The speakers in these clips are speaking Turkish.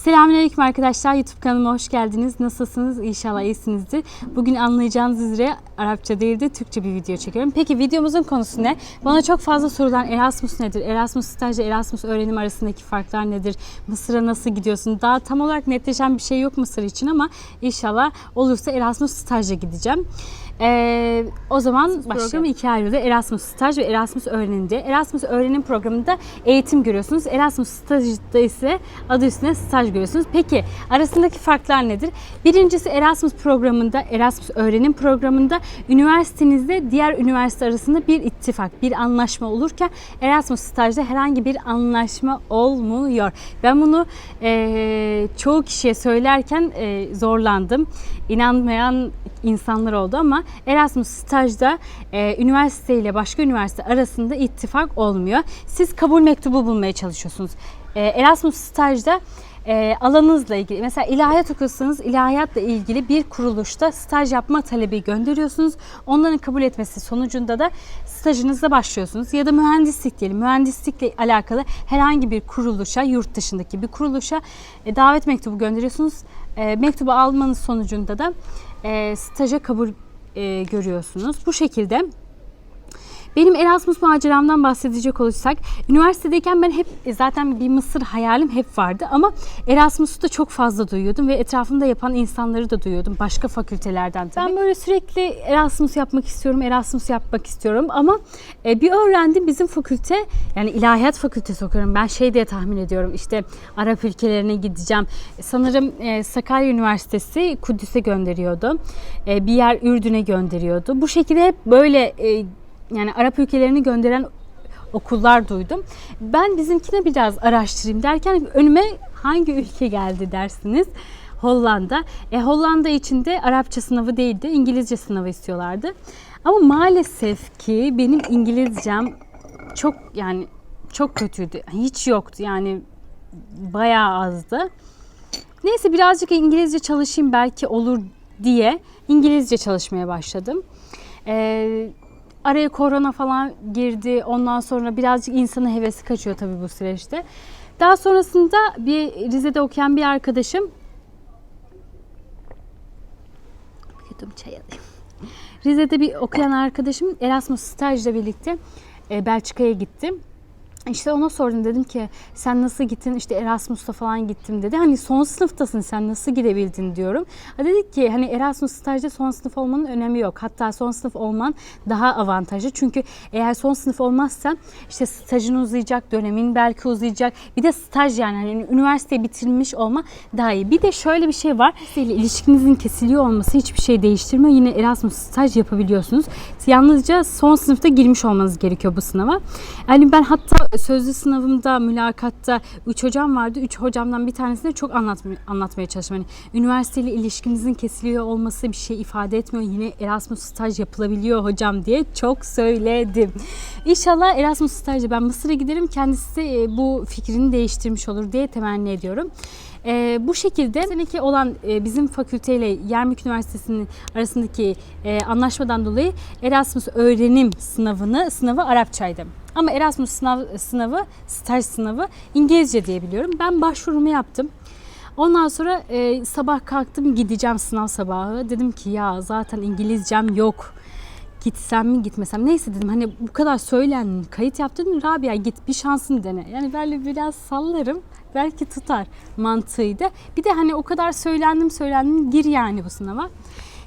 Selamünaleyküm arkadaşlar. YouTube kanalıma hoş geldiniz. Nasılsınız? İnşallah iyisinizdir. Bugün anlayacağınız üzere Arapça değil de Türkçe bir video çekiyorum. Peki videomuzun konusu ne? Bana çok fazla sorulan Erasmus nedir? Erasmus stajla Erasmus öğrenim arasındaki farklar nedir? Mısır'a nasıl gidiyorsun? Daha tam olarak netleşen bir şey yok Mısır için ama inşallah olursa Erasmus stajla gideceğim. Ee, o zaman başlayalım. İki ayrı da Erasmus staj ve Erasmus öğrenim diye. Erasmus öğrenim programında eğitim görüyorsunuz. Erasmus stajda ise adı üstünde staj görüyorsunuz. Peki arasındaki farklar nedir? Birincisi Erasmus programında, Erasmus öğrenim programında üniversitenizde diğer üniversite arasında bir ittifak, bir anlaşma olurken Erasmus stajda herhangi bir anlaşma olmuyor. Ben bunu eee, çoğu kişiye söylerken eee, zorlandım. İnanmayan insanlar oldu ama Erasmus stajda e, üniversite ile başka üniversite arasında ittifak olmuyor. Siz kabul mektubu bulmaya çalışıyorsunuz. E, Erasmus stajda e, alanınızla ilgili mesela ilahiyat okuyorsanız ilahiyatla ilgili bir kuruluşta staj yapma talebi gönderiyorsunuz. Onların kabul etmesi sonucunda da stajınızda başlıyorsunuz. Ya da mühendislik diyelim. Mühendislikle alakalı herhangi bir kuruluşa, yurt dışındaki bir kuruluşa e, davet mektubu gönderiyorsunuz. E, mektubu almanız sonucunda da e, staja kabul e, görüyorsunuz. Bu şekilde benim Erasmus maceramdan bahsedecek olursak, üniversitedeyken ben hep e, zaten bir Mısır hayalim hep vardı ama Erasmus'u da çok fazla duyuyordum ve etrafımda yapan insanları da duyuyordum başka fakültelerden tabii. Ben böyle sürekli Erasmus yapmak istiyorum, Erasmus yapmak istiyorum ama e, bir öğrendim bizim fakülte yani ilahiyat fakültesi okuyorum. Ben şey diye tahmin ediyorum işte Arap ülkelerine gideceğim. Sanırım e, Sakarya Üniversitesi Kudüs'e gönderiyordu. Bir yer Ürdün'e gönderiyordu. Bu şekilde hep böyle yani Arap ülkelerini gönderen okullar duydum. Ben bizimkine biraz araştırayım derken önüme hangi ülke geldi dersiniz? Hollanda. E, Hollanda için de Arapça sınavı değildi, İngilizce sınavı istiyorlardı. Ama maalesef ki benim İngilizcem çok yani çok kötüydü. Hiç yoktu yani bayağı azdı. Neyse birazcık İngilizce çalışayım belki olur diye İngilizce çalışmaya başladım. Ee, araya korona falan girdi. Ondan sonra birazcık insanın hevesi kaçıyor tabii bu süreçte. Daha sonrasında bir Rize'de okuyan bir arkadaşım yudum çay alayım. Rize'de bir okuyan arkadaşım Erasmus stajla birlikte e, Belçika'ya gitti. İşte ona sordum dedim ki sen nasıl gittin işte Erasmus'ta falan gittim dedi. Hani son sınıftasın sen nasıl gidebildin diyorum. Ha dedik ki hani Erasmus stajda son sınıf olmanın önemi yok. Hatta son sınıf olman daha avantajlı. Çünkü eğer son sınıf olmazsan işte stajın uzayacak, dönemin belki uzayacak. Bir de staj yani hani üniversiteyi bitirmiş olma daha iyi. Bir de şöyle bir şey var. Ile ilişkinizin kesiliyor olması hiçbir şey değiştirmiyor. Yine Erasmus staj yapabiliyorsunuz. Yalnızca son sınıfta girmiş olmanız gerekiyor bu sınava. Yani ben hatta sözlü sınavımda, mülakatta 3 hocam vardı. 3 hocamdan bir tanesine çok anlatmaya, anlatmaya çalıştım. Hani üniversiteyle ilişkinizin kesiliyor olması bir şey ifade etmiyor. Yine Erasmus staj yapılabiliyor hocam diye çok söyledim. İnşallah Erasmus stajda ben Mısır'a giderim. Kendisi de e, bu fikrini değiştirmiş olur diye temenni ediyorum. E, bu şekilde seneki olan e, bizim fakülteyle Yermük Üniversitesi'nin arasındaki e, anlaşmadan dolayı Erasmus öğrenim sınavını sınavı Arapçaydı. Ama Erasmus sınav, sınavı, staj sınavı İngilizce diye biliyorum. Ben başvurumu yaptım. Ondan sonra e, sabah kalktım gideceğim sınav sabahı. Dedim ki ya zaten İngilizcem yok. Gitsem mi gitmesem neyse dedim hani bu kadar söylen kayıt yaptın Rabia git bir şansını dene. Yani böyle biraz sallarım belki tutar mantığıydı. Bir de hani o kadar söylendim söylendim gir yani bu sınava.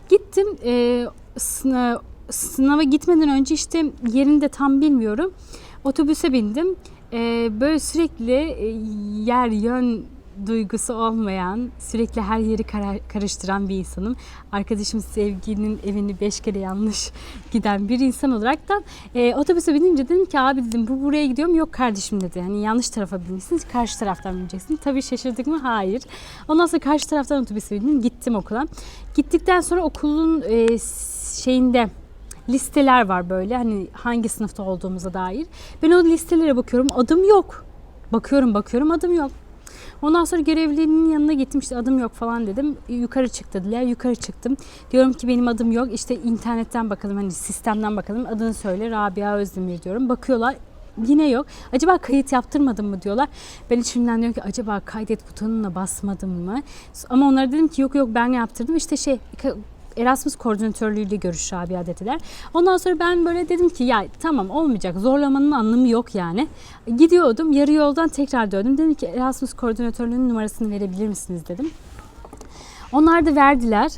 Gittim e, sınav, sınava gitmeden önce işte yerini de tam bilmiyorum. Otobüse bindim. E, böyle sürekli e, yer yön duygusu olmayan, sürekli her yeri karıştıran bir insanım. Arkadaşım sevginin evini beş kere yanlış giden bir insan olaraktan e, otobüse binince dedim ki abi dedim bu buraya gidiyorum yok kardeşim dedi. Hani yanlış tarafa binmişsiniz karşı taraftan bineceksin. Tabii şaşırdık mı? Hayır. Ondan sonra karşı taraftan otobüse bindim gittim okula. Gittikten sonra okulun e, şeyinde listeler var böyle hani hangi sınıfta olduğumuza dair. Ben o listelere bakıyorum adım yok. Bakıyorum bakıyorum adım yok. Ondan sonra görevlinin yanına gittim işte adım yok falan dedim. Yukarı çık dediler. Yukarı çıktım. Diyorum ki benim adım yok. İşte internetten bakalım hani sistemden bakalım. Adını söyle Rabia Özdemir diyorum. Bakıyorlar yine yok. Acaba kayıt yaptırmadım mı diyorlar. Ben içimden diyorum ki acaba kaydet butonuna basmadım mı? Ama onlara dedim ki yok yok ben yaptırdım. İşte şey Erasmus koordinatörlüğüyle görüş Rabia dediler. Ondan sonra ben böyle dedim ki ya tamam olmayacak zorlamanın anlamı yok yani. Gidiyordum yarı yoldan tekrar döndüm. Dedim ki Erasmus koordinatörlüğünün numarasını verebilir misiniz dedim. Onlar da verdiler.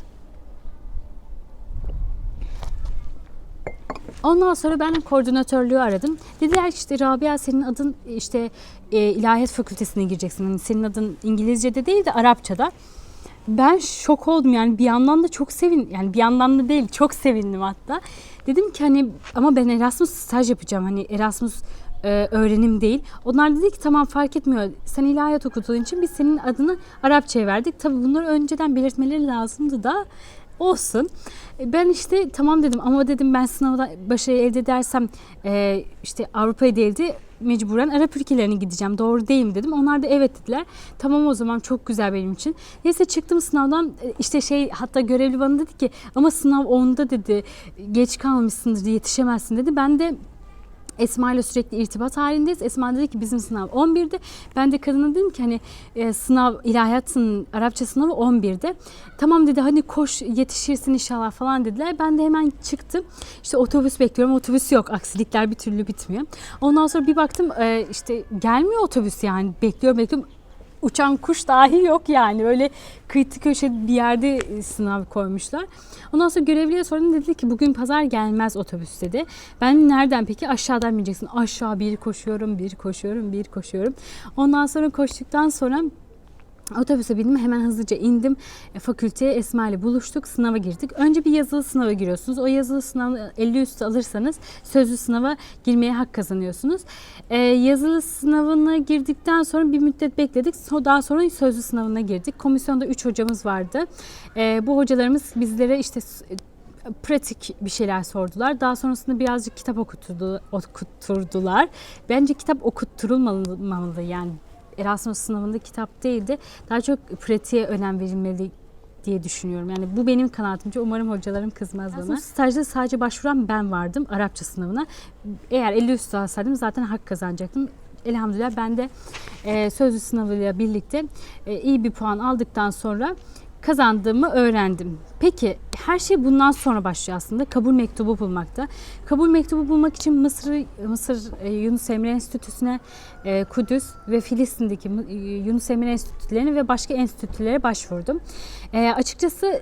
Ondan sonra ben koordinatörlüğü aradım. Dediler işte Rabia senin adın işte e, ilahiyat fakültesine gireceksin. Hani senin adın İngilizce'de değil de Arapça'da. Ben şok oldum yani bir yandan da çok sevin yani bir yandan da değil çok sevindim hatta. Dedim ki hani ama ben Erasmus staj yapacağım hani Erasmus e, öğrenim değil. Onlar dedi ki tamam fark etmiyor. Sen ilahiyat okuduğun için biz senin adını Arapçaya verdik. Tabii bunları önceden belirtmeleri lazımdı da olsun. E, Ben işte tamam dedim ama dedim ben sınavda başarı elde edersem e, işte Avrupa'ya değil de mecburen Arap ülkelerine gideceğim. Doğru değil mi dedim. Onlar da evet dediler. Tamam o zaman çok güzel benim için. Neyse çıktım sınavdan e, işte şey hatta görevli bana dedi ki ama sınav 10'da dedi geç kalmışsındır yetişemezsin dedi. Ben de Esma ile sürekli irtibat halindeyiz. Esma dedi ki bizim sınav 11'de. Ben de kadına dedim ki hani e, sınav ilahiyatın Arapça sınavı 11'de. Tamam dedi hani koş yetişirsin inşallah falan dediler. Ben de hemen çıktım. İşte otobüs bekliyorum. Otobüs yok. Aksilikler bir türlü bitmiyor. Ondan sonra bir baktım e, işte gelmiyor otobüs yani. Bekliyorum bekliyorum uçan kuş dahi yok yani. Öyle kıyıtı köşe bir yerde e, sınav koymuşlar. Ondan sonra görevliye sordum dedi ki bugün pazar gelmez otobüs dedi. Ben nereden peki aşağıdan bineceksin. Aşağı bir koşuyorum, bir koşuyorum, bir koşuyorum. Ondan sonra koştuktan sonra Otobüse bindim hemen hızlıca indim. E, Fakülteye Esma ile buluştuk. Sınava girdik. Önce bir yazılı sınava giriyorsunuz. O yazılı sınavı 50 üstü alırsanız sözlü sınava girmeye hak kazanıyorsunuz. E, yazılı sınavına girdikten sonra bir müddet bekledik. Daha sonra sözlü sınavına girdik. Komisyonda 3 hocamız vardı. E, bu hocalarımız bizlere işte s- pratik bir şeyler sordular. Daha sonrasında birazcık kitap okutturdu, okutturdular. Bence kitap okutturulmamalı yani Erasmus sınavında kitap değildi. Daha çok pratiğe önem verilmeli diye düşünüyorum. Yani bu benim kanaatimce. Umarım hocalarım kızmaz bana. Erasmus stajda sadece başvuran ben vardım Arapça sınavına. Eğer 50 üstü alsaydım zaten hak kazanacaktım. Elhamdülillah ben de e, sözlü sınavıyla birlikte e, iyi bir puan aldıktan sonra kazandığımı öğrendim. Peki her şey bundan sonra başlıyor aslında. Kabul mektubu bulmakta. Kabul mektubu bulmak için Mısır Mısır e, Yunus Emre Enstitüsü'ne e, Kudüs ve Filistin'deki e, Yunus Emre Enstitülerine ve başka enstitülere başvurdum. Açıkçası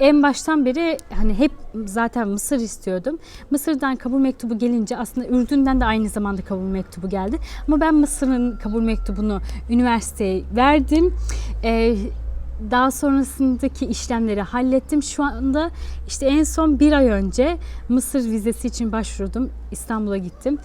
en baştan beri hani hep zaten Mısır istiyordum. Mısır'dan kabul mektubu gelince aslında Ürdün'den de aynı zamanda kabul mektubu geldi. Ama ben Mısır'ın kabul mektubunu üniversiteye verdim. Daha sonrasındaki işlemleri hallettim. Şu anda işte en son bir ay önce Mısır vizesi için başvurdum. İstanbul'a gittim.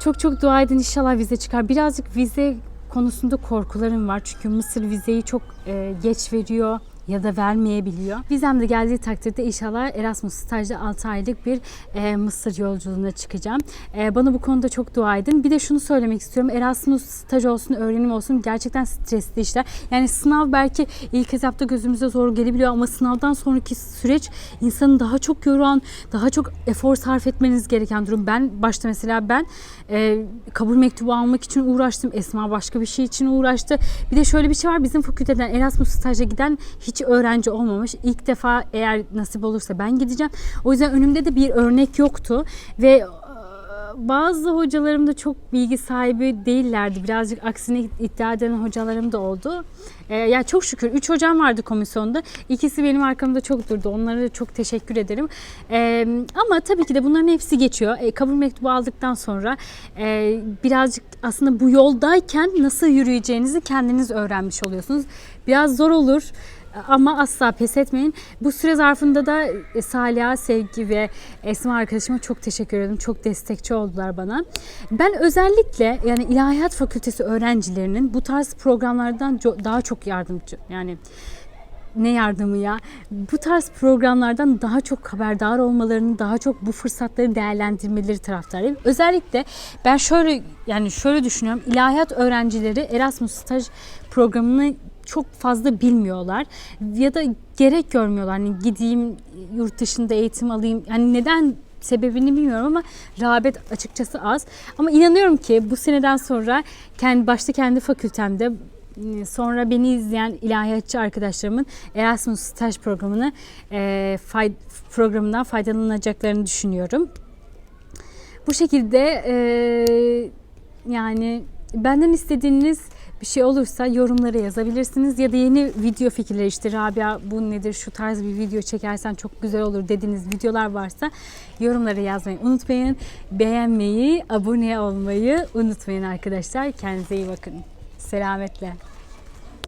Çok çok dua edin inşallah vize çıkar. Birazcık vize konusunda korkularım var. Çünkü Mısır vizeyi çok e, geç veriyor ya da vermeyebiliyor. Vizem de geldiği takdirde inşallah Erasmus stajda 6 aylık bir e, Mısır yolculuğuna çıkacağım. E, bana bu konuda çok dua edin. Bir de şunu söylemek istiyorum. Erasmus staj olsun, öğrenim olsun gerçekten stresli işler. Yani sınav belki ilk etapta gözümüze zor gelebiliyor ama sınavdan sonraki süreç insanı daha çok yoran, daha çok efor sarf etmeniz gereken durum. Ben başta mesela ben e, kabul mektubu almak için uğraştım. Esma başka bir şey için uğraştı. Bir de şöyle bir şey var. Bizim fakülteden Erasmus staja giden hiç öğrenci olmamış. İlk defa eğer nasip olursa ben gideceğim. O yüzden önümde de bir örnek yoktu ve e, bazı hocalarım da çok bilgi sahibi değillerdi. Birazcık aksine iddia eden hocalarım da oldu. Ee, yani çok şükür 3 hocam vardı komisyonda. İkisi benim arkamda çok durdu. Onlara da çok teşekkür ederim. Ee, ama tabii ki de bunların hepsi geçiyor. Ee, kabul mektubu aldıktan sonra e, birazcık aslında bu yoldayken nasıl yürüyeceğinizi kendiniz öğrenmiş oluyorsunuz. Biraz zor olur. Ama asla pes etmeyin. Bu süre zarfında da e, Salih'a, Sevgi ve Esma arkadaşıma çok teşekkür ederim. Çok destekçi oldular bana. Ben özellikle yani İlahiyat Fakültesi öğrencilerinin bu tarz programlardan daha çok yardımcı. Yani ne yardımı ya? Bu tarz programlardan daha çok haberdar olmalarını, daha çok bu fırsatları değerlendirmeleri taraftarıyım. Özellikle ben şöyle yani şöyle düşünüyorum. İlahiyat öğrencileri Erasmus staj programını çok fazla bilmiyorlar ya da gerek görmüyorlar. Hani gideyim yurt dışında eğitim alayım. Yani neden sebebini bilmiyorum ama rağbet açıkçası az. Ama inanıyorum ki bu seneden sonra kendi başta kendi fakültemde e, sonra beni izleyen ilahiyatçı arkadaşlarımın Erasmus staj programını e, fay- programından faydalanacaklarını düşünüyorum. Bu şekilde e, yani benden istediğiniz bir şey olursa yorumlara yazabilirsiniz ya da yeni video fikirleri işte Rabia bu nedir şu tarz bir video çekersen çok güzel olur dediğiniz videolar varsa yorumlara yazmayı unutmayın. Beğenmeyi, abone olmayı unutmayın arkadaşlar. Kendinize iyi bakın. Selametle.